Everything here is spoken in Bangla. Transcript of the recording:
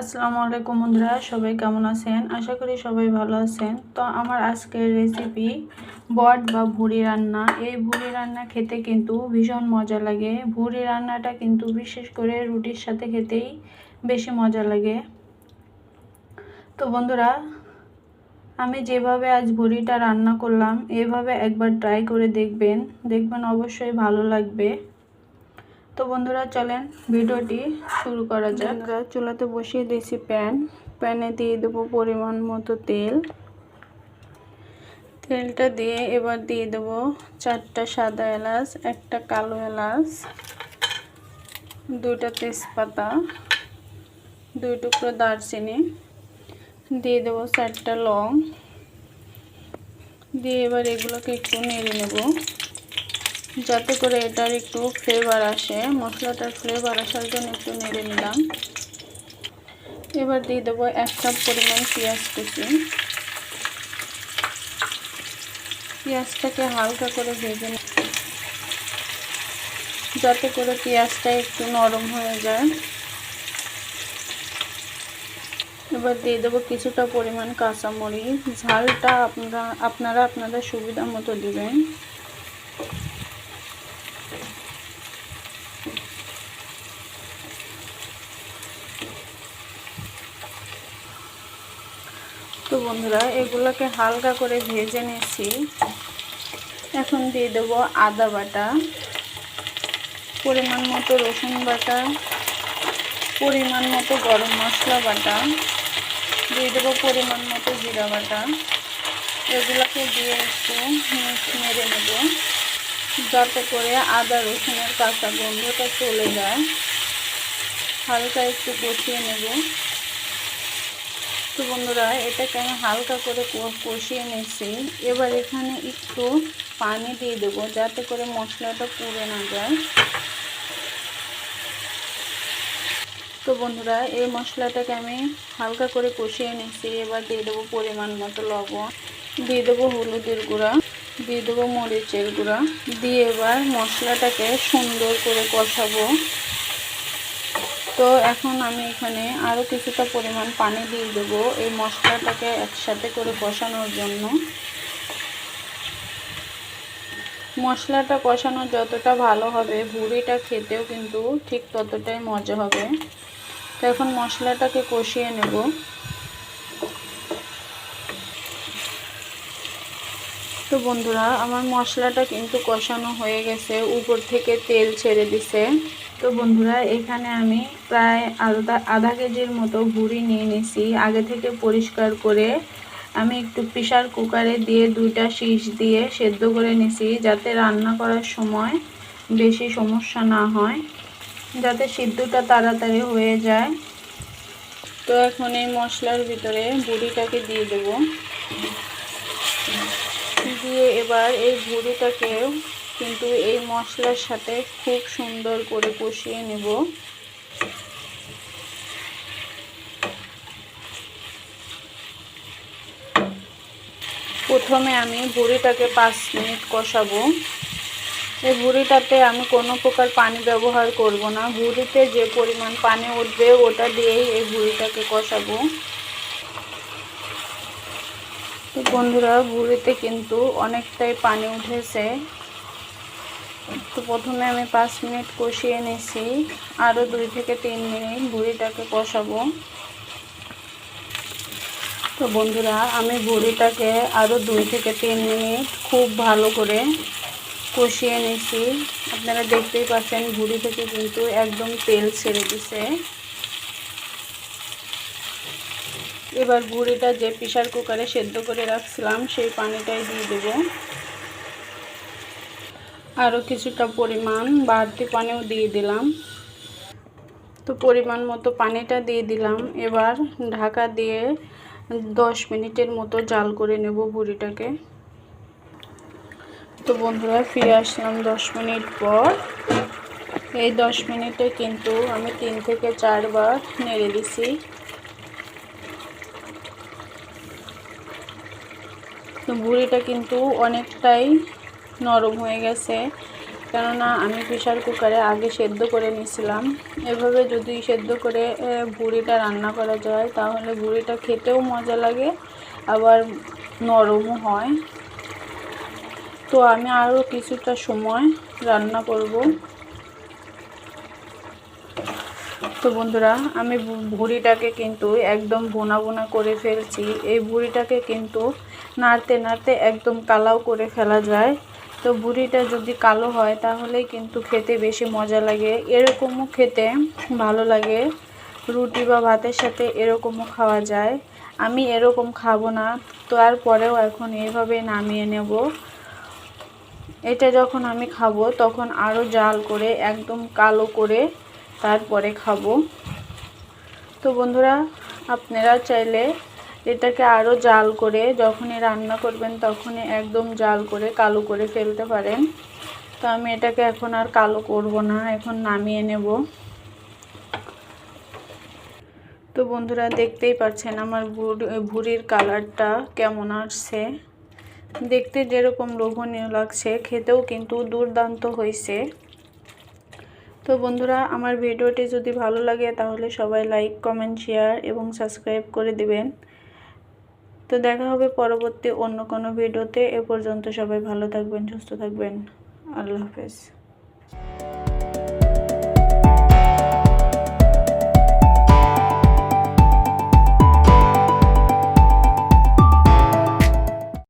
আসসালামু আলাইকুম বন্ধুরা, সবাই কেমন আছেন? আশা করি সবাই ভালো আছেন। তো আমার আজকের রেসিপি বট বা ভুড়ি রান্না। এই ভুড়ি রান্না খেতে কিন্তু ভীষণ মজা লাগে। ভুড়ি রান্নাটা কিন্তু বিশেষ করে রুটির সাথে খেতেই বেশি মজা লাগে। তো বন্ধুরা, আমি যেভাবে আজ ভুড়িটা রান্না করলাম, এভাবে একবার ট্রাই করে দেখবেন। দেখবেন অবশ্যই ভালো লাগবে। তো বন্ধুরা, চলেন ভিডিওটি শুরু করা যাক। চুলাতে বসিয়ে দিয়েছি প্যান। প্যানে দিয়ে দেবো পরিমাণ মতো তেল। তেলটা দিয়ে এবার দিয়ে দেবো চারটা সাদা এলাচ, একটা কালো এলাচ, দুইটা তেজপাতা, দুই টুকরো দারচিনি, দিয়ে দেবো চারটা লং। দিয়ে এবার এগুলোকে একটু নেড়ে নেব। যাতে করে এটার একটু ফ্লেভার আসে, মশলাটার ফ্লেভার আসার জন্য একটু নেড়ে নিলাম। এবার দিয়ে দেবো এক কাপ পরিমাণ পেঁয়াজ কুচি। পেঁয়াজটাকে হালকা করে ভেজে যাতে করে পেঁয়াজটা একটু নরম হয়ে যায়। এবার দিয়ে দেবো কিছুটা পরিমাণ কাঁচামরিচ। ঝালটা আপনারা আপনারা আপনাদের সুবিধা মতো দেবেন। বন্ধুরা, এগুলোকে হালকা করে ভেজে নিয়েছি। এখন দিয়ে দেবো আদা বাটা, পরিমাণ মতো রসুন বাটা, পরিমাণ মতো গরম মশলা বাটা, দিয়ে দেবো পরিমাণ মতো জিরা বাটা। এগুলোকে দিয়ে একটু মেরে নেব, যাতে করে আদা রসুনের কাঁচা গন্ধটা চলে যায়। হালকা একটু কষিয়ে নেব। তো বন্ধুরা, এটাকে আমি হালকা করে কষিয়ে নিয়েছি। এবার এখানে একটু পানি দিয়ে দেবো, যাতে করে মশলাটা পুড়ে না যায়। তো বন্ধুরা, এই মশলাটাকে আমি হালকা করে কষিয়ে নিয়েছি। এবার দিয়ে দেবো পরিমাণ মতো লবণ। দিয়ে দেবো হলুদের গুঁড়া। দিয়ে দেবো মরিচের গুঁড়া। দিয়ে এবার মশলাটাকে সুন্দর করে কষাবো। তো এখন আমি এখানে আরও কিছুটা পরিমাণ পানি দিয়ে দেবো এই মশলাটাকে একসাথে করে কষানোর জন্য। মশলাটা কষানো যতটা ভালো হবে, ভুড়িটা খেতেও কিন্তু ঠিক ততটাই মজা হবে। তো এখন মশলাটাকে কষিয়ে নেব। তো বন্ধুরা, আমার মশলাটা কিন্তু কষানো হয়ে গেছে, উপর থেকে তেল ছেড়ে দিছে। তো বন্ধুরা, এখানে আমি প্রায় আধা আধা কেজির মতো ভুড়ি নিয়ে নিছি। আগে থেকে পরিষ্কার করে আমি একটু প্রেশার কুকারে দিয়ে দুইটা শীষ দিয়ে সেদ্ধ করে নিছি, যাতে রান্না করার সময় বেশি সমস্যা না হয়, যাতে সিদ্ধটা তাড়াতাড়ি হয়ে যায়। তো এখন এই মশলার ভিতরে বুড়িটাকে দিয়ে দেব। দিয়ে এবার এই বুড়িটাকেও কিন্তু এই মশলার সাথে খুব সুন্দর করে কষিয়ে নেব। প্রথমে আমি ভুড়িটাকে পাঁচ মিনিট কষাবো। এই ভুড়িটাতে আমি কোনো প্রকার পানি ব্যবহার করব না। বুড়িতে যে পরিমাণ পানি উঠবে, ওটা দিয়েই এই বুড়িটাকে কষাবো। তো বন্ধুরা, বুড়িতে কিন্তু অনেকটাই পানি উঠেছে। তো প্রথমে আমি পাঁচ মিনিট কষিয়ে নিয়েছি আরও দুই থেকে তিন মিনিট বুড়িটাকে কষাবো। তো বন্ধুরা, আমি বুড়িটাকে আরও দুই থেকে তিন মিনিট খুব ভালো করে কষিয়ে নিয়েছি আপনারা দেখতেই পাচ্ছেন ভুড়ি থেকে কিন্তু একদম তেল ছেড়ে দিছে। এবার বুড়িটা যে প্রেশার কুকারে সেদ্ধ করে রাখছিলাম, সেই পানিটাই দিয়ে দেবো। আরও কিছুটা পরিমাণ বাড়তি পানিও দিয়ে দিলাম। তো পরিমাণ মতো পানিটা দিয়ে দিলাম। এবার ঢাকা দিয়ে দশ মিনিটের মতো জাল করে নেব বুড়িটাকে তো বন্ধুরা, ফিরে আসলাম দশ মিনিট পর। এই দশ মিনিটে কিন্তু আমি তিন থেকে চারবার নেড়ে দিছি। বুড়িটা কিন্তু অনেকটাই নরম হয়ে গেছে। কেননা আমি প্রেশার কুকারে আগে সেদ্ধ করে নিয়েছিলাম। এভাবে যদি সেদ্ধ করে এ, ভুড়িটা রান্না করা যায় তাহলে ভুড়িটা খেতেও মজা লাগে আবার নরমও হয়। তো আমি আরও কিছুটা সময় রান্না করব। তো বন্ধুরা, আমি ভুড়িটাকে কিন্তু একদম বোনা বোনা করে ফেলছি। এই ভুড়িটাকে কিন্তু নাড়তে নাড়তে একদম কালাও করে ফেলা যায়। তো ভুড়িটা যদি কালো হয় তাহলে কিন্তু খেতে বেশি মজা লাগে। এরকমও খেতে ভালো লাগে। রুটি বা ভাতের সাথে এরকমও খাওয়া যায়। আমি এরকম খাব না। তো তারপরেও এখন এইভাবে নামিয়ে নেব। এটা যখন আমি খাব, তখন আরও জাল করে একদম কালো করে তারপরে খাব। তো বন্ধুরা, আপনারা চাইলে এটাকে আরও জাল করে যখনই রান্না করবেন তখনই একদম জাল করে কালো করে ফেলতে পারেন। তো আমি এটাকে এখন আর কালো করব না, এখন নামিয়ে নেব। তো বন্ধুরা, দেখতেই পাচ্ছেন আমার ভুড়ি- ভুড়ির কালারটা কেমন আসছে। দেখতে যেরকম লোভনীয় লাগছে, খেতেও কিন্তু দুর্দান্ত হয়েছে। তো বন্ধুরা, আমার ভিডিওটি যদি ভালো লাগে তাহলে সবাই লাইক কমেন্ট শেয়ার এবং সাবস্ক্রাইব করে দিবেন। তো দেখা হবে পরবর্তী অন্য কোনো ভিডিওতে। এ পর্যন্ত সবাই ভালো থাকবেন, সুস্থ থাকবেন। আল্লাহ হাফেজ।